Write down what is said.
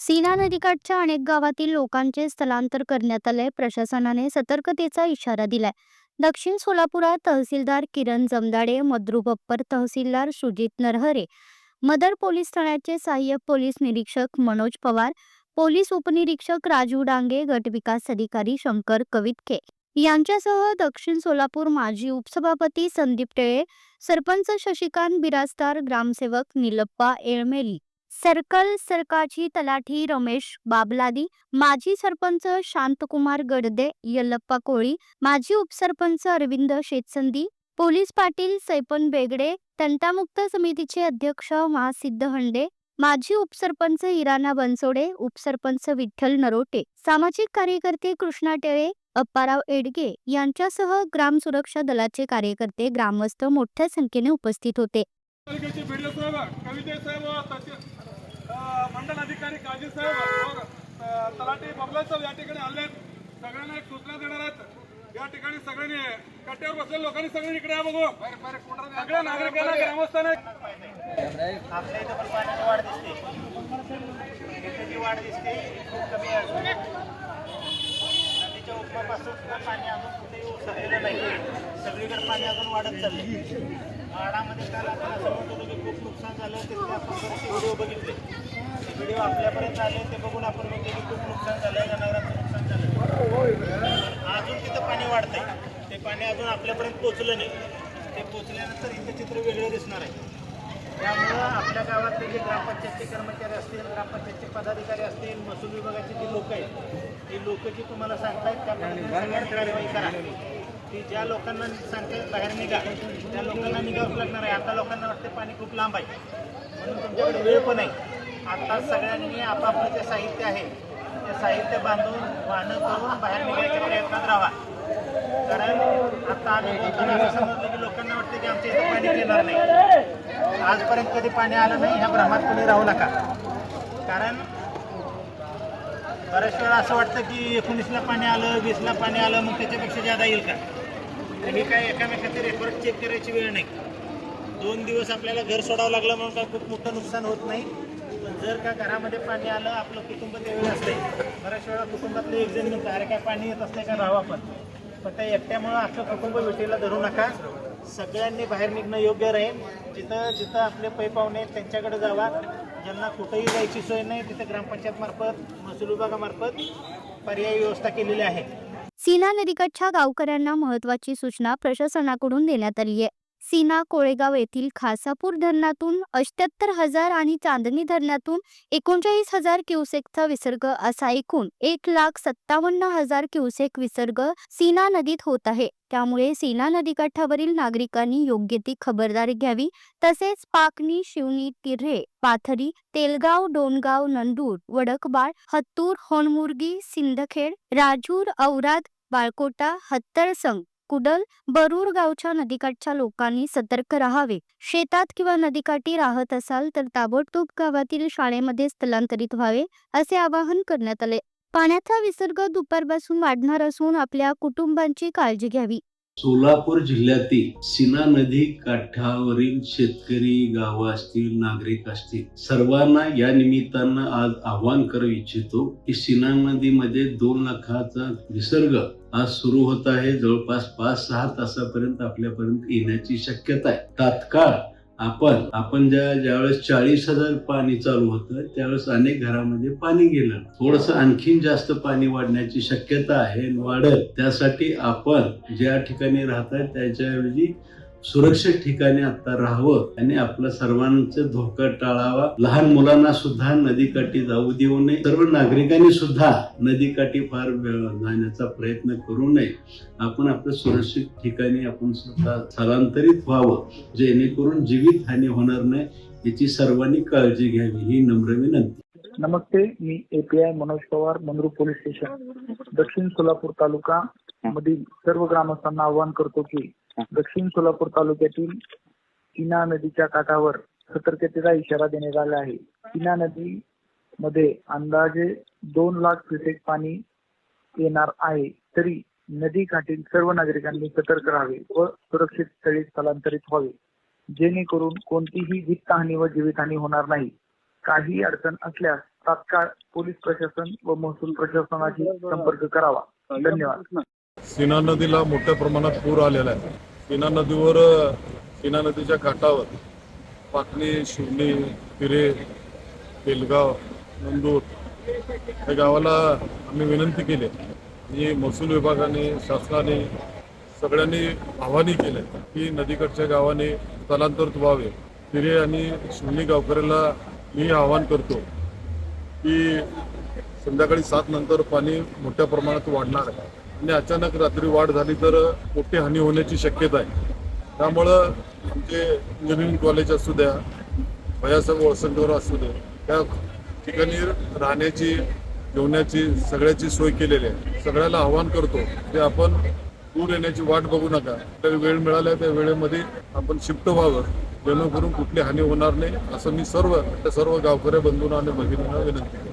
सीना नदीकाठच्या अनेक गावातील लोकांचे स्थलांतर करण्यात आले प्रशासनाने सतर्कतेचा इशारा दिलाय. दक्षिण सोलापुरात तहसीलदार किरण जमदाडे मद्रुबप्पर तहसीलदार सुजित नरहरे मदर पोलीस ठाण्याचे सहाय्यक पोलीस निरीक्षक मनोज पवार पोलीस उपनिरीक्षक राजू डांगे गट विकास अधिकारी शंकर कवितके. यांच्यासह दक्षिण सोलापूर माजी उपसभापती संदीप टेळे सरपंच शशिकांत बिराजदार ग्रामसेवक निलप्पा एळमेली. सर्कल सरकाची तलाठी रमेश बाबलादी माजी सरपंच शांतकुमार गडदे यल्लप्पा कोळी माजी उपसरपंच अरविंद शेतसंदी पोलीस पाटील सैपन बेगडे तंटामुक्त समितीचे अध्यक्ष महासिद्ध हंडे माजी उपसरपंच इराणा बनसोडे उपसरपंच विठ्ठल नरोटे सामाजिक कार्यकर्ते कृष्णा टेळे अप्पाराव एडगे यांच्यासह ग्राम सुरक्षा दलाचे कार्यकर्ते ग्रामस्थ मोठ्या संख्येने उपस्थित होते. मंडल अधिकारी काजी साहेब व, अ, तलाठी बबला साहेब या ठिकाणी आले आहेत. सगळ्यांना एक सूचना देणार आहेत या ठिकाणी सगळ्यांनी कट्ट्यावर बसलेल्या लोकांनी सगळ्यांनी इकडे या बघू सगळ्या नागरिकांना ग्रामस्थांना आपल्या इथं पण पाण्याची वाढ दिसते इथे जी वाढ दिसते खूप कमी आहे अजून. नदीच्या उपरापासून सुद्धा पाणी अजून कुठेही ओसरलेलं नाही सगळीकडे पाणी अजून वाढत चालले वाडामध्ये काल आपण असं म्हणत की खूप नुकसान झालं तिथले व्हिडिओ बघितले व्हिडिओ आपल्यापर्यंत आले ते बघून आपण म्हणतो की खूप नुकसान झालं जनावरांचं नुकसान झालं अजून तिथं पाणी वाढतंय. ते पाणी अजून आपल्यापर्यंत पोचलं नाही. ते पोचल्यानंतर इथं चित्र वेगळं दिसणार आहे. त्यामुळं आपल्या गावातले जे ग्रामपंचायतचे कर्मचारी असतील ग्रामपंचायतचे पदाधिकारी असतील महसूल विभागाची जी लोक आहेत ती लोक जी तुम्हाला सांगतायत त्या कार्यवाही करा. की ज्या लोकांना सांगतायत बाहेर निघा त्या लोकांना निघावंच लागणार आहे. आता लोकांना वाटते पाणी खूप लांब आहे. म्हणून तुमच्याकडे वेळ पण आहे. आता सगळ्यांनी आपापलं जे साहित्य आहे ते साहित्य बांधून वाहनं करून बाहेर निघायच्या प्रयत्नात राहा. कारण आता आम्ही बोलताना असं समजलं की लोकांना वाटतं की आमच्या इथं पाणी येणार नाही. आजपर्यंत कधी पाणी आलं नाही ह्या भ्रमात कोणी राहू नका. कारण बऱ्याच वेळा असं वाटतं की एकोणीसला पाणी आलं वीसला पाणी आलं मग त्याच्यापेक्षा जादा येईल का? तर हे काय एकामेकाचे रेकॉर्ड चेक करायची वेळ नाही. दोन दिवस आपल्याला घर सोडावं लागलं म्हणून काय खूप मोठं नुकसान होत नाही. जर का घरामध्ये पाणी आलं आपलं कुटुंब त्यावेळी असते. बऱ्याच वेळा कुटुंबातले एक जण म्हणतं अरे काय पाणी येत असते का राहू आपण? पण त्या एकट्यामुळं आपलं कुटुंब विटेला धरू नका. सगळ्यांनी बाहेर निघणं योग्य राहील. जिथं जिथं आपले पै पाहुणे आहेत त्यांच्याकडे जावा. ज्यांना कुठंही जायची सोय नाही तिथं ग्रामपंचायतमार्फत महसूल विभागामार्फत पर्यायी व्यवस्था केलेली आहे. सीना नदीकाठच्या गावकऱ्यांना महत्वाची सूचना प्रशासनाकडून देण्यात आली आहे सीना कोळेगाव येथील खासापूर धरणातून अष्ट्याहत्तर हजार आणि चांदणी धरणातून एकोणचाळीस हजार क्युसेकचा विसर्ग असा एकूण एक लाख सत्तावन्न हजार क्युसेक विसर्ग सीना नदीत होत आहे. त्यामुळे सीना नदीकाठावरील नागरिकांनी योग्य ती खबरदारी घ्यावी. तसेच पाकणी शिवणी तिऱ्हे पाथरी तेलगाव डोणगाव नंदूर वडकबाळ हत्तूर होणमुर्गी सिंदखेड राजूर औराद बाळकोटा हत्तरसंग कुडल बरूर गावच्या नदीकाठच्या लोकांनी सतर्क राहावे. शेतात किंवा नदीकाठी राहत असाल तर ताबडतोब गावातील शाळेमध्ये स्थलांतरित व्हावे असे आवाहन करण्यात आले. पाण्याचा विसर्ग दुपारपासून वाढणार असून आपल्या कुटुंबांची काळजी घ्यावी. सोलापूर जिल्ह्यातील सीना नदी काठावरील शेतकरी गाव असतील नागरिक असतील सर्वांना या निमित्तानं आज आव्हान करू इच्छितो की सीना नदीमध्ये दोन लाखाचा विसर्ग आज सुरू होत आहे. जवळपास पाच सहा तासापर्यंत आपल्यापर्यंत येण्याची शक्यता आहे. तात्काळ आपण आपण ज्या ज्यावेळेस चाळीस हजार पाणी चालू होतं त्यावेळेस अनेक घरामध्ये पाणी गेलं. थोडस आणखीन जास्त पाणी वाढण्याची शक्यता आहे वाढत. त्यासाठी आपण ज्या ठिकाणी राहतात त्याच्याऐवजी सुरक्षित ठिकाणी आता राहावं आणि आपलं सर्वांचं धोका टाळावा. लहान मुलांना सुद्धा नदीकाठी जाऊ देऊ नये. सर्व नागरिकांनी सुद्धा नदीकाठी फार जाण्याचा प्रयत्न करू नये. आपण आपल्या सुरक्षित ठिकाणी आपण स्वतः स्थलांतरित व्हावं जेणेकरून जीवित हानी होणार नाही याची सर्वांनी काळजी घ्यावी ही नम्र विनंती. नमस्ते मी API Manoj Pawar Mangrul police station Dakshin Solapur taluka मधील सर्व ग्रामस्थांना आवाहन करतो की दक्षिण सोलापूर तालुक्यातील सीना नदीच्या काठावर सतर्कतेचा इशारा देण्यात आला आहे. सीना नदी मध्ये अंदाजे दोन लाख क्युसेक पाणी येणार आहे. तरी नदी काठील सर्व नागरिकांनी सतर्क राहावे व सुरक्षित स्थळी स्थलांतरित व्हावे. जेणेकरून कोणतीही वित्तहानी व जीवितहानी होणार नाही. काही अडचण असल्यास तात्काळ पोलीस प्रशासन व महसूल प्रशासनाशी संपर्क करावा. धन्यवाद. सीना नदीला मोठ्या प्रमाणात पूर आलेला आहे. सीना नदीवर सीना नदीच्या काठावर पाटणी शिवणी पिरे तेलगाव नंदूर या गावाला आम्ही विनंती केली आणि महसूल विभागाने शासनाने सगळ्यांनी आव्हाने केलं की नदीकडच्या गावाने स्थलांतरित व्हावे. तिरे आणि शिवणी गावकऱ्याला मी आवाहन करतो की संध्याकाळी सात नंतर पाणी मोठ्या प्रमाणात वाढणार आहे. आणि अचानक रात्री वाढ झाली तर मोठी हानी होण्याची शक्यता आहे. त्यामुळं आमचे इंजिनिअरिंग कॉलेज असू द्या भैयासाहेब वळसंगवर असू द्या त्या ठिकाणी राहण्याची जेवण्याची सगळ्याची सोय केलेली आहे. सगळ्याला आव्हान करतो की आपण पूर येण्याची वाट बघू नका. आपल्याला वेळ मिळाला त्या वेळेमध्ये आपण शिफ्ट व्हावं. जेणेकरून कुठली हानी होणार नाही असं मी सर्व त्या सर्व गावकऱ्या बंधूंना आणि भगिनींना विनंती